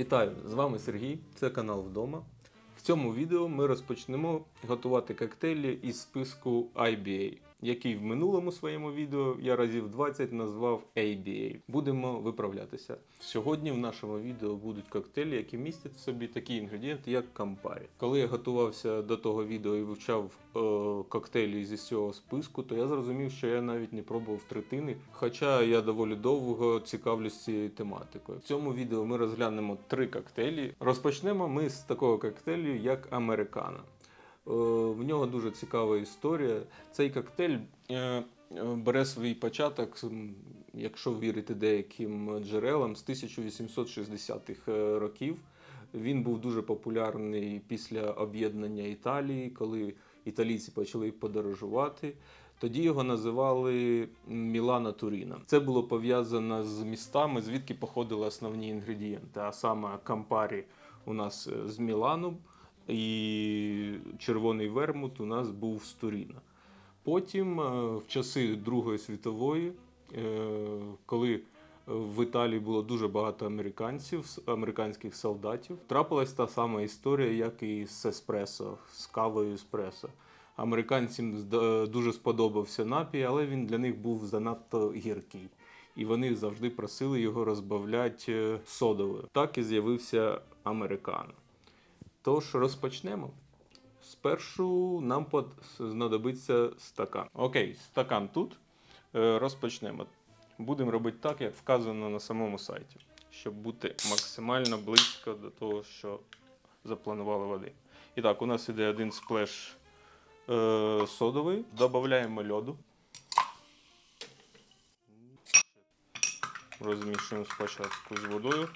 Вітаю! З вами Сергій, це канал Вдома. В цьому відео ми розпочнемо готувати коктейлі із списку IBA, який в минулому своєму відео я разів 20 назвав ABA. Будемо виправлятися. Сьогодні в нашому відео будуть коктейлі, які містять в собі такі інгредієнти, як кампарі. Коли я готувався до того відео і вивчав е, коктейлі зі цього списку, то я зрозумів, що я навіть не пробував третини, хоча я доволі довго цікавлюсь цією тематикою. В цьому відео ми розглянемо три коктейлі. Розпочнемо ми з такого коктейлю, як американо. Е, В нього дуже цікава історія. Цей коктейль е, е, бере свій початок, якщо вірити деяким джерелам, з 1860-х е, років. Він був дуже популярний після об'єднання Італії, коли італійці почали подорожувати. Тоді його називали Мілана Туріна. Це було пов'язано з містами, звідки походили основні інгредієнти. А саме Кампарі у нас з Мілану, і червоний вермут у нас був з Туріна. Потім, е, в часи Другої світової, е, коли в Італії було дуже багато американців, американських солдатів, трапилась та сама історія, як і з еспресо, з кавою еспресо. Американцям дуже сподобався напій, але він для них був занадто гіркий. І вони завжди просили його розбавляти е, содовою. Так і з'явився американо. Тож розпочнемо. Спершу нам знадобиться стакан. Окей, стакан тут. Е, Розпочнемо. Будемо робити так, як вказано на самому сайті, щоб бути максимально близько до того, що запланували води. І так, у нас іде один сплеш е, содовий. Додаємо льоду. Розмішуємо спочатку з водою.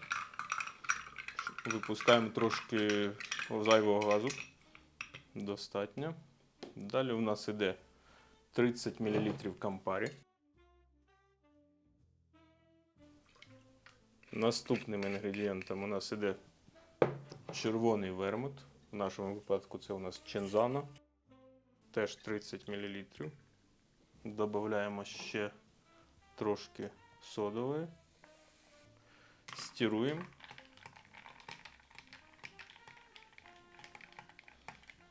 Випускаємо трошки зайвого газу. Достатньо. Далі у нас іде 30 мл кампарі. Наступним інгредієнтом у нас іде червоний вермут. В нашому випадку це у нас чензано. Теж 30 мл. Додаємо ще трошки содової. Стіруємо.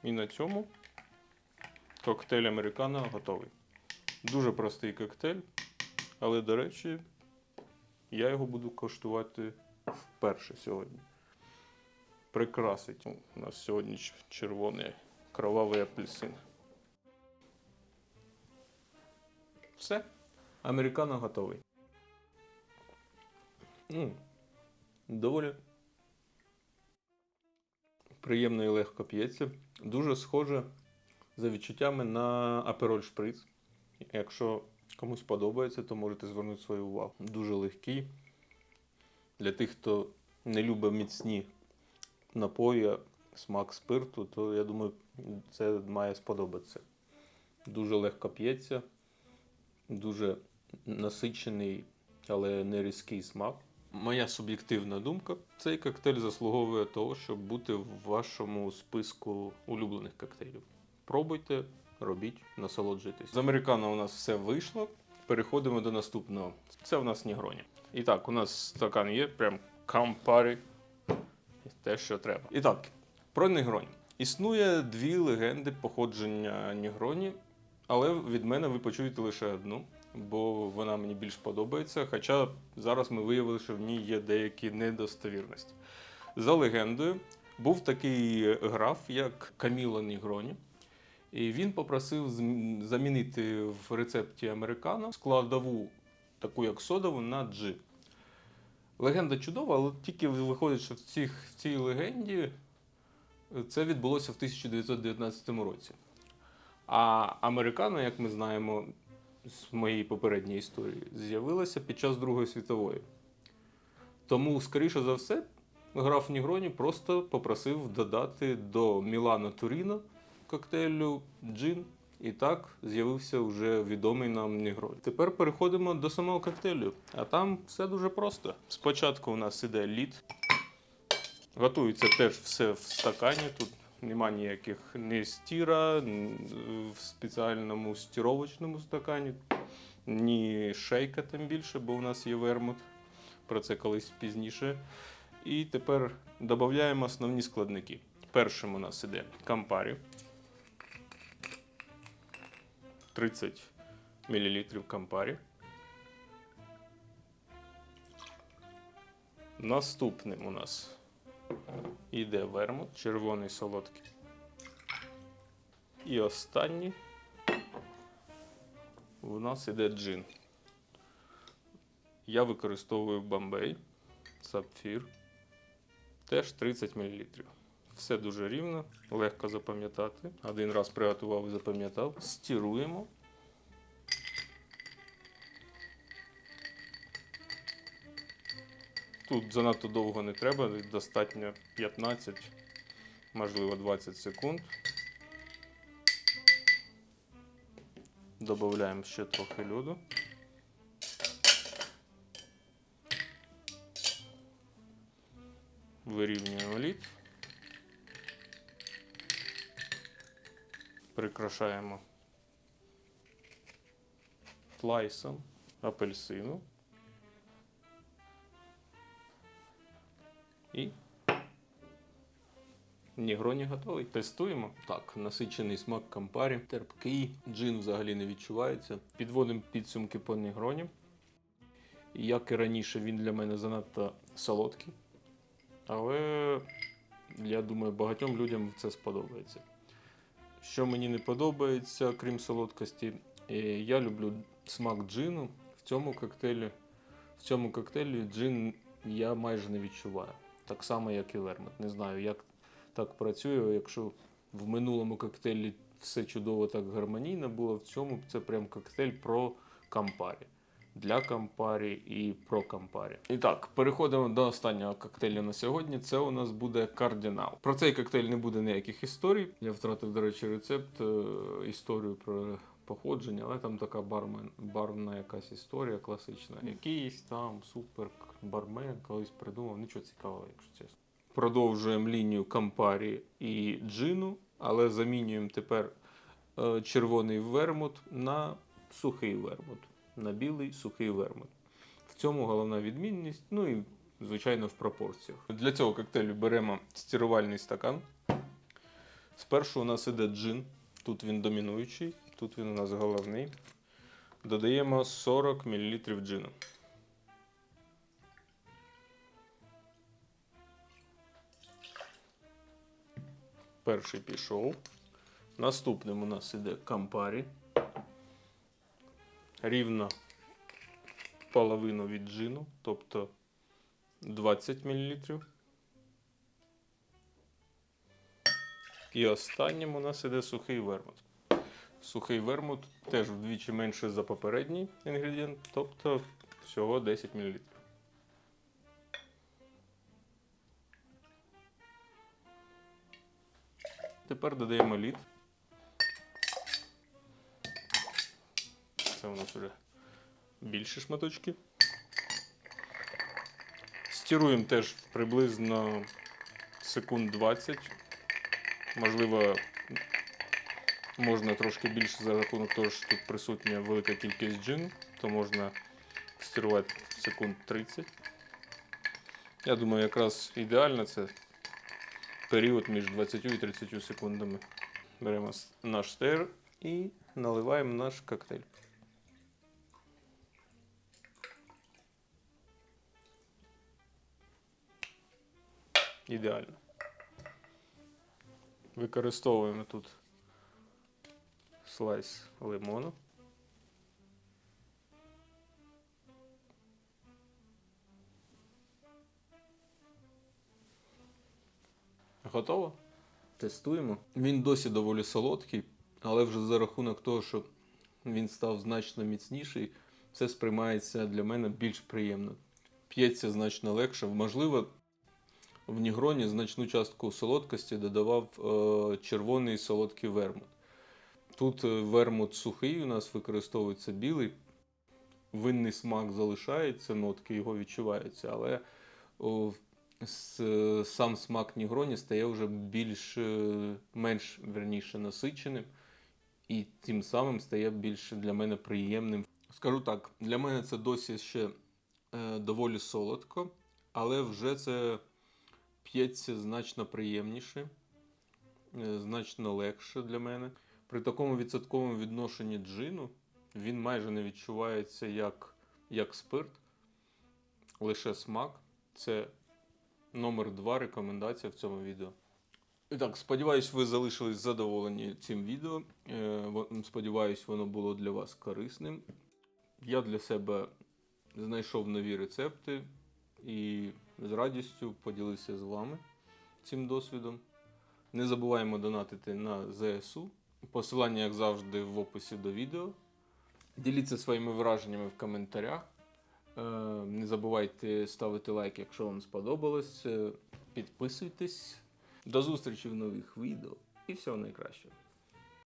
І на цьому коктейль американо готовий. Дуже простий коктейль, але, до речі, я його буду коштувати вперше сьогодні. Прикрасить у нас сьогодні червоний кровавий апельсин. Все. Американо готовий. М, Доволі приємно і легко п'ється. Дуже схоже за відчуттями на апероль шприц. Якщо комусь подобається, то можете звернути свою увагу. Дуже легкий. Для тих, хто не любить міцні напої, смак спирту, то я думаю, це має сподобатися. Дуже легко п'ється, дуже насичений, але не різкий смак. Моя суб'єктивна думка, цей коктейль заслуговує того, щоб бути в вашому списку улюблених коктейлів. Пробуйте, робіть, насолоджуйтесь. З американо у нас все вийшло. Переходимо до наступного. Це у нас Нігроні. І так, у нас стакан є, прям кампарі. Те, що треба. І так, про Нігроні. Існує дві легенди походження Нігроні, але від мене ви почуєте лише одну, бо вона мені більш подобається. Хоча зараз ми виявили, що в ній є деякі недостовірності. За легендою, був такий граф, як Каміло Нігроні. І він попросив замінити в рецепті американо складову, таку як содову, на джин. Легенда чудова, але тільки виходить, що в, цих, в цій легенді це відбулося в 1919 році. А американо, як ми знаємо з моєї попередньої історії, з'явилася під час Другої світової. Тому, скоріше за все, граф Нігроні просто попросив додати до Мілано Туріно коктейлю джин. І так з'явився вже відомий нам Нігроні. Тепер переходимо до самого коктейлю. А там все дуже просто. Спочатку у нас іде лід. Готується теж все в стакані. Тут нема ніяких ні стіра в спеціальному стіровочному стакані, ні шейка тим більше, бо у нас є вермут. Про це колись пізніше. І тепер додаємо основні складники. Першим у нас іде кампарі. 30 мл кампарі. Наступним у нас іде вермут, червоний солодкий. І останній у нас іде джин. Я використовую бомбей, сапфір. Теж 30 мл. Все дуже рівно, легко запам'ятати. Один раз приготував і запам'ятав. Стіруємо. Тут занадто довго не треба, достатньо 15, можливо 20 секунд. Добавляємо ще трохи льоду. Вирівнюємо лід. Прикрашаємо слайсом апельсину. І Нігроні готовий. Тестуємо. Так, насичений смак кампарі, терпкий, джин взагалі не відчувається. Підводимо підсумки по нігроні. Як і раніше, він для мене занадто солодкий. Але я думаю, багатьом людям це сподобається. Що мені не подобається, крім солодкості, е, я люблю смак джину. В цьому коктейлі, в цьому коктейлі джин я майже не відчуваю. Так само, як і вермут. Не знаю, як так працює. Якщо в минулому коктейлі все чудово так гармонійно було, в цьому це прям коктейль про кампарі. Для кампарі і про кампарі. І так, переходимо до останнього коктейлю на сьогодні. Це у нас буде кардинал. Про цей коктейль не буде ніяких історій. Я втратив, до речі, рецепт, е, історію про походження, але там така бармен, барна якась історія класична. Якийсь там супер бармен колись придумав. Нічого цікавого, якщо чесно. Продовжуємо лінію кампарі і джину, але замінюємо тепер е, червоний вермут на сухий вермут. На білий сухий вермут. В цьому головна відмінність, ну і, звичайно, в пропорціях. Для цього коктейлю беремо стірувальний стакан. Спершу у нас іде джин. Тут він домінуючий, тут він у нас головний. Додаємо 40 мл джину. Перший пішов. Наступним у нас іде кампарі. Рівно половину від джину, тобто 20 мл. І останнім у нас іде сухий вермут. Сухий вермут теж вдвічі менше за попередній інгредієнт, тобто всього 10 мл. Тепер додаємо лід. Це у нас вже більші шматочки. Стіруємо теж приблизно секунд 20. Можливо, можна трошки більше за рахунок того, що тут присутня велика кількість джину, то можна стірувати секунд 30. Я думаю, якраз ідеально це період між 20 і 30 секундами. Беремо наш стейр і наливаємо наш коктейль. Ідеально. Використовуємо тут слайс лимону. Готово? Тестуємо. Він досі доволі солодкий, але вже за рахунок того, що він став значно міцніший, все сприймається для мене більш приємно. П'ється значно легше. Можливо, в Нігроні значну частку солодкості додавав е, червоний солодкий вермут. Тут е, вермут сухий, у нас використовується білий. Винний смак залишається, нотки його відчуваються, але о, с- сам смак Нігроні стає вже більш е, менш верніше насиченим і тим самим стає більш для мене приємним. Скажу так, для мене це досі ще е, доволі солодко, але вже це п'ється значно приємніше, е, значно легше для мене. При такому відсотковому відношенні джину він майже не відчувається як, як спирт, лише смак. Це номер два рекомендація в цьому відео. І так, сподіваюсь, ви залишились задоволені цим відео. Е, Сподіваюсь, воно було для вас корисним. Я для себе знайшов нові рецепти і з радістю поділився з вами цим досвідом. Не забуваємо донатити на ЗСУ. Посилання, як завжди, в описі до відео. Діліться своїми враженнями в коментарях. Е, Не забувайте ставити лайк, якщо вам сподобалось. Е, Підписуйтесь. До зустрічі в нових відео і всього найкращого.